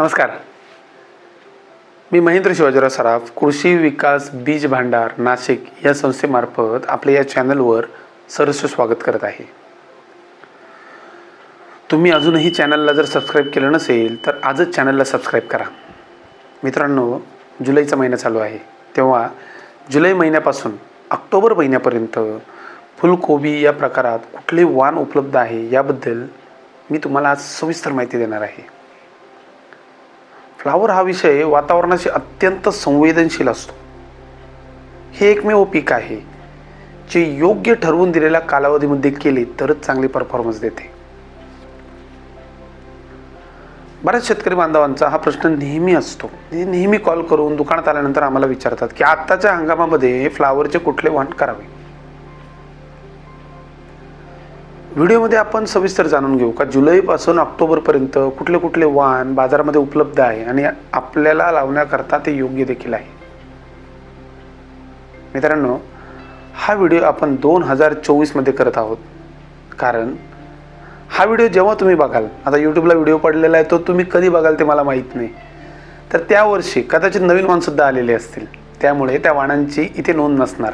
नमस्कार. मी महेंद्र शिवाजीराव सराफ कृषी विकास बीज भांडार नाशिक या संस्थेमार्फत आपल्या या चॅनलवर सरस स्वागत करत आहे. तुम्ही अजूनही चॅनलला जर सबस्क्राईब केलं नसेल तर आजच चॅनलला सबस्क्राईब करा. मित्रांनो जुलैचा महिना चालू आहे. तेव्हा जुलै महिन्यापासून ऑक्टोबर महिन्यापर्यंत फुलकोबी या प्रकारात कुठले वाण उपलब्ध आहे याबद्दल मी तुम्हाला आज सविस्तर माहिती देणार आहे. फ्लावर हा विषय वातावरणाशी अत्यंत संवेदनशील असतो. हे एकमेव पीक आहे जे योग्य ठरवून दिलेल्या कालावधीमध्ये केले तरच चांगली परफॉर्मन्स देते. बऱ्याच शेतकरी बांधवांचा हा प्रश्न नेहमी असतो. नेहमी कॉल करून दुकानात आल्यानंतर आम्हाला विचारतात की आत्ताच्या हंगामामध्ये फ्लावरचे कुठले वाण करावे? व्हिडिओमध्ये आपण सविस्तर जाणून घेऊ का? जुलैपासून ऑक्टोबरपर्यंत कुठले कुठले वाण बाजारामध्ये उपलब्ध आहे आणि आपल्याला लावण्याकरता ते योग्य देखील आहे? मित्रांनो हा व्हिडिओ आपण दोन हजार चोवीसमध्ये करत आहोत. कारण हा व्हिडिओ जेव्हा तुम्ही बघाल आता यूट्यूबला व्हिडिओ पडलेला आहे तो तुम्ही कधी बघाल ते मला माहीत नाही. तर त्या वर्षी कदाचित नवीन वाणसुद्धा आलेले असतील. त्यामुळे त्या वाणांची इथे नोंद नसणार.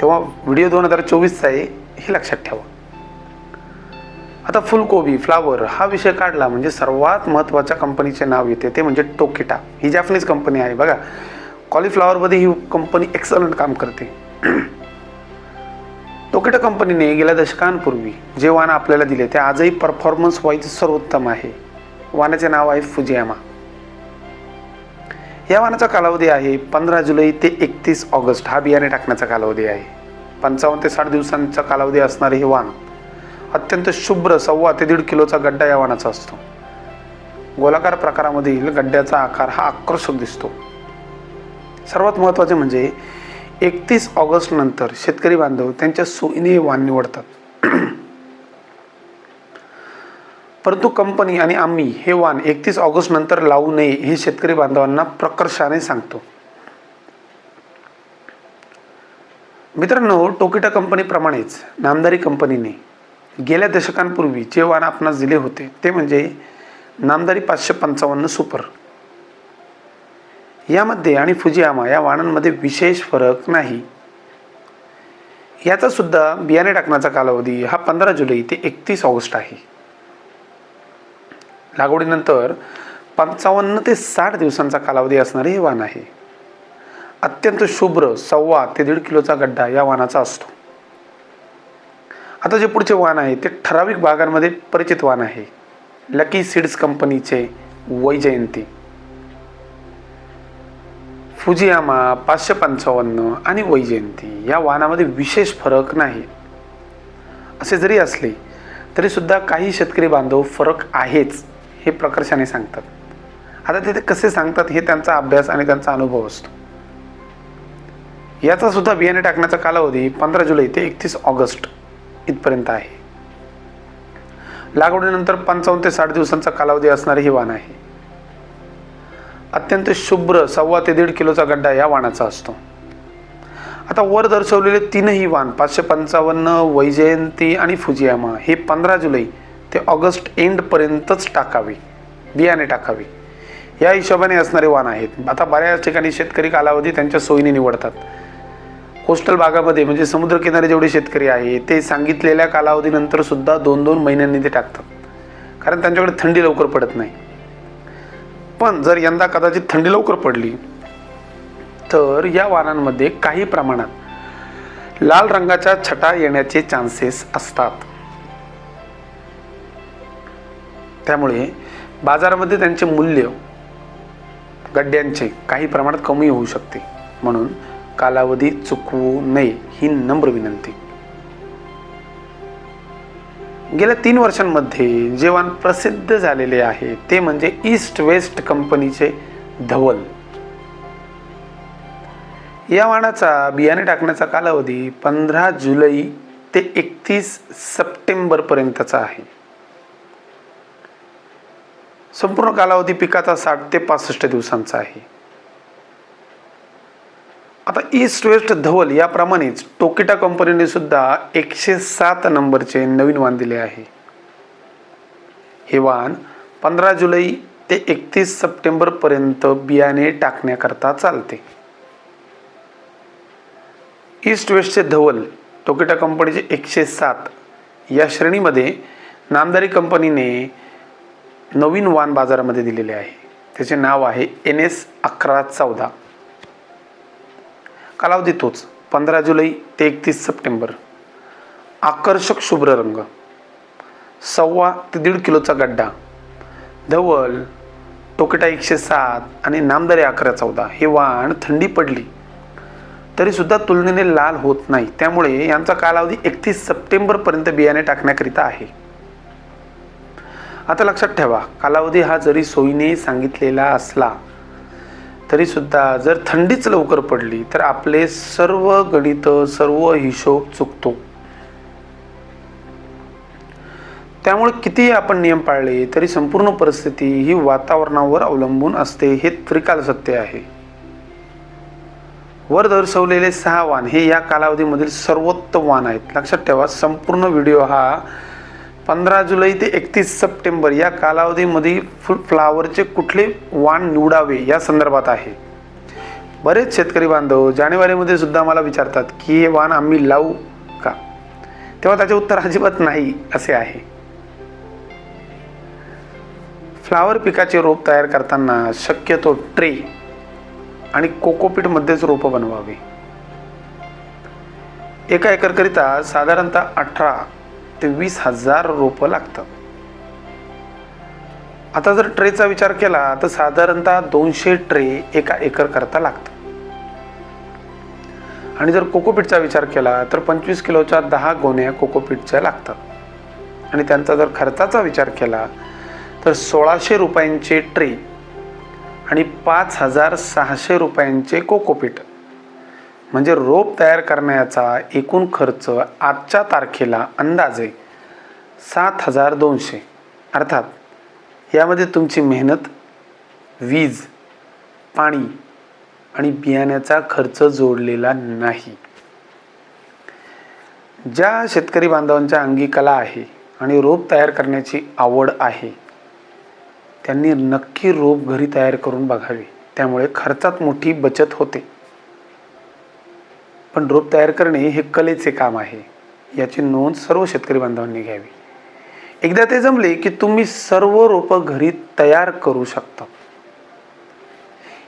तेव्हा व्हिडिओ दोन हजार चोवीसचा आहे हे लक्षात ठेवा. आता फुलकोबी फ्लावर हा विषय काढला म्हणजे सर्वात महत्त्वाच्या कंपनीचे नाव येते ते म्हणजे टोकिटा. ही जॅपनीज कंपनी आहे बघा. कॉलीफ्लावरमध्ये ही कंपनी एक्सलंट काम करते. टोकिटा कंपनीने गेल्या दशकांपूर्वी जे वाण आपल्याला दिले ते आजही परफॉर्मन्स वाईज सर्वोत्तम आहे. वानाचे नाव आहे फुजियामा या वानाचा कालावधी आहे पंधरा जुलै ते एकतीस ऑगस्ट. हा बियाणे टाकण्याचा कालावधी आहे. पंचावन्न ते साठ दिवसांचा कालावधी असणारे हे वाण. अत्यंत शुभ्र सव्वा ते दीड किलोचा गड्डा या वाणाचा असतो. गोलाकार प्रकारामधील गड्ड्याचा आकार हा आकर्षक दिसतो. सर्वात महत्त्वाचे म्हणजे एकतीस ऑगस्ट नंतर शेतकरी बांधव त्यांच्या सोयीने वाण निवडतात. परंतु कंपनी आणि आम्ही हे वाण एकतीस ऑगस्ट नंतर लावू नये हे शेतकरी बांधवांना प्रकर्षाने सांगतो. मित्रांनो टोकिटा कंपनीप्रमाणेच नामदारी कंपनीने गेल्या दशकांपूर्वी जे वाण आपणास दिले होते ते म्हणजे नामदारी पाचशे पंचावन्न सुपर. यामध्ये आणि फुजियामा या वाणांमध्ये विशेष फरक नाही. याचा सुद्धा बियाणे टाकण्याचा कालावधी हा पंधरा जुलै ते एकतीस ऑगस्ट आहे. लागवडीनंतर पंचावन्न ते साठ दिवसांचा कालावधी असणारे हे वाण आहे. अत्यंत शुभ्र सव्वा ते दीड किलोचा गड्डा या वाणाचा असतो. आता जे पुढचे वाण आहे ते ठराविक भागांमध्ये परिचित वाण आहे. लकी सीड्स कंपनीचे वैजयंती फुजियामा पाचशे पंचावन्न आणि वैजयंती या वाहनामध्ये विशेष फरक नाही. असे जरी असले तरीसुद्धा काही शेतकरी बांधव फरक आहेच हे प्रकर्षाने सांगतात. आता ते ते कसे सांगतात हे त्यांचा अभ्यास आणि त्यांचा अनुभव असतो. याचा सुद्धा बियाणे टाकण्याचा कालावधी पंधरा जुलै ते एकतीस ऑगस्ट. इथपर्यंत आहे. लागवडीनंतर पंचावन्न ते साठ दिवसांचा कालावधी असणारे हे वाण आहे. अत्यंत शुभ्र सव्वा ते दीड किलोचा गड्डा या वाणाचा असतो. आता वर दर्शवलेले तीनही वाण पाचशे पंचावन्न वैजयंती आणि फुजियामा हे पंधरा जुलै ते ऑगस्ट एंडपर्यंतच टाकावे बियाणे टाकावे. या हिशोबाने असणारे वाण आहेत. आता बऱ्याच ठिकाणी शेतकरी कालावधी त्यांच्या सोयीने निवडतात. कोस्टल भागामध्ये म्हणजे समुद्रकिनारी जेवढे शेतकरी आहे ते सांगितलेल्या कालावधीनंतर सुद्धा दोन दोन महिन्यांनी ते टाकतात. कारण त्यांच्याकडे थंडी लवकर पडत नाही. पण जर यंदा कदाचित थंडी लवकर पडली तर या वाहनांमध्ये काही प्रमाणात लाल रंगाच्या छटा येण्याचे चान्सेस असतात. त्यामुळे बाजारामध्ये त्यांचे मूल्य गड्ड्यांचे काही प्रमाणात कमी होऊ शकते. म्हणून कालावधी चुकवू नये ही नम्र विनंती. गेल्या तीन वर्षांमध्ये जे वाण प्रसिद्ध झालेले आहे ते म्हणजे ईस्ट वेस्ट कंपनीचे धवल. या वाणाचा बियाणे टाकण्याचा कालावधी पंधरा जुलै ते एकतीस सप्टेंबरपर्यंतचा आहे. संपूर्ण कालावधी पिकाचा साठ ते पासष्ट दिवसांचा आहे. आता ईस्ट वेस्ट धवल याप्रमाणेच टोकिटा कंपनीने सुद्धा एकशे सात नंबरचे नवीन वाण दिले आहे. हे वाण पंधरा जुलै ते एकतीस सप्टेंबरपर्यंत बियाणे टाकण्याकरता चालते. ईस्ट वेस्टचे धवल टोकिटा कंपनीचे एकशे सात या श्रेणीमध्ये नामदारी कंपनीने नवीन वाण बाजारामध्ये दिलेले आहे. त्याचे नाव आहे एन एस अकरा चौदा. कालावधी तोच. पंधरा जुलै ते एकतीस सप्टेंबर. आकर्षक शुभ्र रंग. सव्वा ते दीड किलोचा गड्डा. धवल टोकटा एकशे सात आणि नामदारी अकरा चौदा. हे वाण थंडी पडली. तरीसुद्धा तुलनेने लाल होत नाही. त्यामुळे यांचा कालावधी एकतीस सप्टेंबरपर्यंत बियाणे टाकण्याकरिता आहे. आता लक्षात ठेवा कालावधी हा जरी सोयीने सांगितलेला असला तरी सुद्धा जर थंडीच लवकर पडली तर आपले सर्व गणित सर्व हिशोब चुकतो. त्यामुळे कितीही आपण नियम पाळले तरी संपूर्ण परिस्थिती ही वातावरणावर अवलंबून असते हे त्रिकाल सत्य आहे. वर दर्शवलेले सहा वाण हे या कालावधीमधील सर्वोत्तम वाण आहेत. लक्षात ठेवा संपूर्ण व्हिडिओ हा पंधरा जुलै ते एकतीस सप्टेंबर या कालावधीमध्ये फुल फ्लावरचे कुठले वाण निवडावे या संदर्भात आहे. बरेच शेतकरी बांधव जानेवारीमध्ये सुद्धा मला विचारतात की हे वाण आम्ही लावू का? तेव्हा त्याचे उत्तर अजिबात नाही असे आहे. फ्लावर पिकाचे रोप तयार करताना शक्यतो ट्रे आणि कोकोपीटमध्येच रोपं बनवावी. एका एकरकरिता साधारणतः अठरा ते वीस हजार रोपं लागतात. आता जर ट्रेचा विचार केला तर साधारणतः दोनशे ट्रे एका एकर करता लागतात. आणि जर कोकोपीटचा विचार केला तर पंचवीस किलोच्या दहा गोण्या कोकोपीटच्या लागतात. आणि त्यांचा जर खर्चाचा विचार केला तर सोळाशे रुपयांचे ट्रे आणि पाच हजार सहाशे रुपयांचे कोकोपीट. म्हणजे रोप तयार करण्याचा एकूण खर्च आजच्या तारखेला अंदाजे सात हजार दोनशे. अर्थात यामध्ये तुमची मेहनत वीज पाणी आणि बियाण्याचा खर्च जोडलेला नाही. ज्या शेतकरी बांधवांच्या अंगी कला आहे आणि रोप तयार करण्याची आवड आहे त्यांनी नक्की रोप घरी तयार करून बघावे. त्यामुळे खर्चात मोठी बचत होते. पण रोप तयार करणे हे कलेचे काम आहे. याची नोंद सर्व शेतकरी बांधवांनी घ्यावी. एकदा ते जमले की तुम्ही सर्व रोपं घरी तयार करू शकता.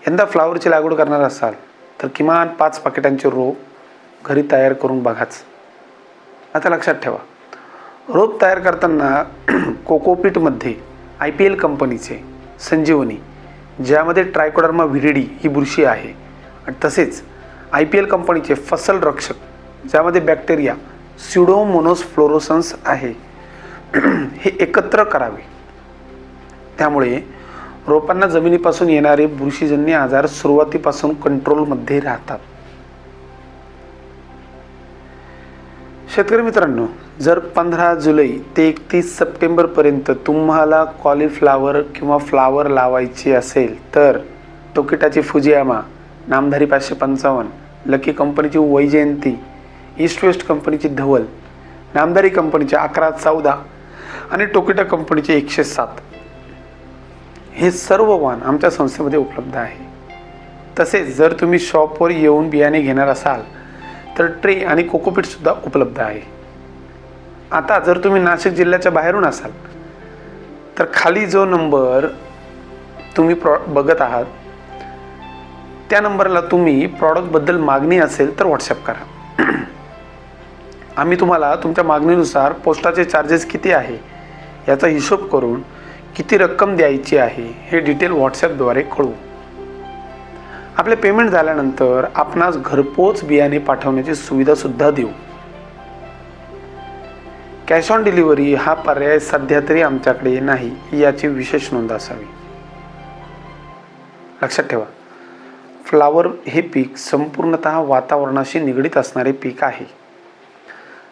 यंदा फ्लावरची लागवड करणार असाल तर किमान पाच पाकिटांचे रोप घरी तयार करून बघाच. आता लक्षात ठेवा. रोप तयार करताना कोकोपीटमध्ये आय पी एल कंपनीचे संजीवनी ज्यामध्ये ट्रायकोडर्मा व्हिरिडी ही बुरशी आहे आणि तसेच आय पी एल कंपनीचे फसल रक्षक ज्यामध्ये बॅक्टेरिया स्युडोमोनोस फ्लोरोसन्स आहे. हे एकत्र करावे. त्यामुळे रोपांना जमिनीपासून येणारे बुरशीजन्य आजार सुरुवातीपासून कंट्रोलमध्ये राहतात. शेतकरी मित्रांनो जर पंधरा जुलै ते एकतीस सप्टेंबरपर्यंत तुम्हाला कॉलीफ्लावर किंवा फ्लावर लावायची असेल तर टोकिटाची फुजियामा नामधारी पाचशे पंचावन्न लकी कंपनीची वैजयंती ईस्ट वेस्ट कंपनीची धवल नामदारी कंपनीचे अकरा चौदा आणि टोकिटा कंपनीचे एकशे सात. हे सर्व वाहन आमच्या संस्थेमध्ये उपलब्ध आहे. तसेच जर तुम्ही शॉपवर येऊन बियाणे घेणार असाल तर ट्रे आणि कोकोपीटसुद्धा उपलब्ध आहे. आता जर तुम्ही नाशिक जिल्ह्याच्या बाहेरून असाल तर खाली जो नंबर तुम्ही प्रॉ बघत आहात त्या नंबरला तुम्ही प्रॉडक्टबद्दल मागणी असेल तर व्हॉट्सअप करा. आम्ही तुम्हाला तुमच्या मागणीनुसार पोस्टाचे चार्जेस किती आहे याचा हिशोब करून किती रक्कम द्यायची आहे हे डिटेल व्हॉट्सॲपद्वारे कळवू. आपले पेमेंट झाल्यानंतर आपणास घरपोच बियाणे पाठवण्याची सुविधासुद्धा देऊ. कॅश ऑन डिलिव्हरी हा पर्याय सध्या तरी आमच्याकडे नाही याची विशेष नोंद असावी. लक्षात ठेवा. फ्लावर हे पीक संपूर्णत वातावरणाशी निगडीत असणारे पीक आहे.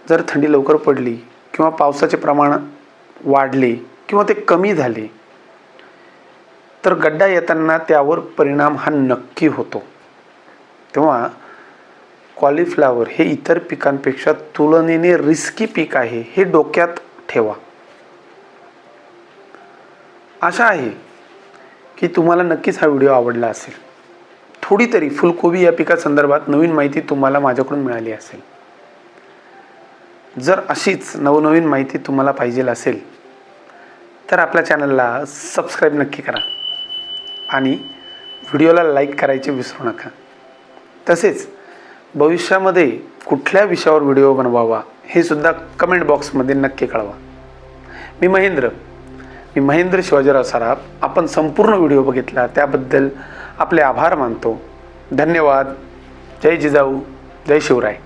जर थंडी लवकर पडली किंवा पावसाचे प्रमाण वाढले किंवा ते कमी झाले तर गड्डा येताना त्यावर परिणाम हा नक्की होतो. तेव्हा कॉलीफ्लावर हे इतर पिकांपेक्षा तुलनेने रिस्की पीक आहे हे डोक्यात ठेवा. आशा आहे की तुम्हाला नक्कीच हा व्हिडिओ आवडला असेल. थोडी तरी फुलकोबी या पिकासंदर्भात नवीन माहिती तुम्हाला माझ्याकडून मिळाली असेल. जर अशीच नवनवीन माहिती तुम्हाला पाहिजे असेल तर आपल्या चॅनलला सबस्क्राईब नक्की करा आणि व्हिडिओला लाईक करायचे विसरू नका. तसेच भविष्यामध्ये कुठल्या विषयावर व्हिडिओ बनवावा हे सुद्धा कमेंट बॉक्समध्ये नक्की कळवा. मी महेंद्र मी महेंद्र शिवाजीराव सराफ. आपण संपूर्ण व्हिडिओ बघितला त्याबद्दल आपले आभार मानतो. धन्यवाद. जय जिजाऊ. जय शिवराय.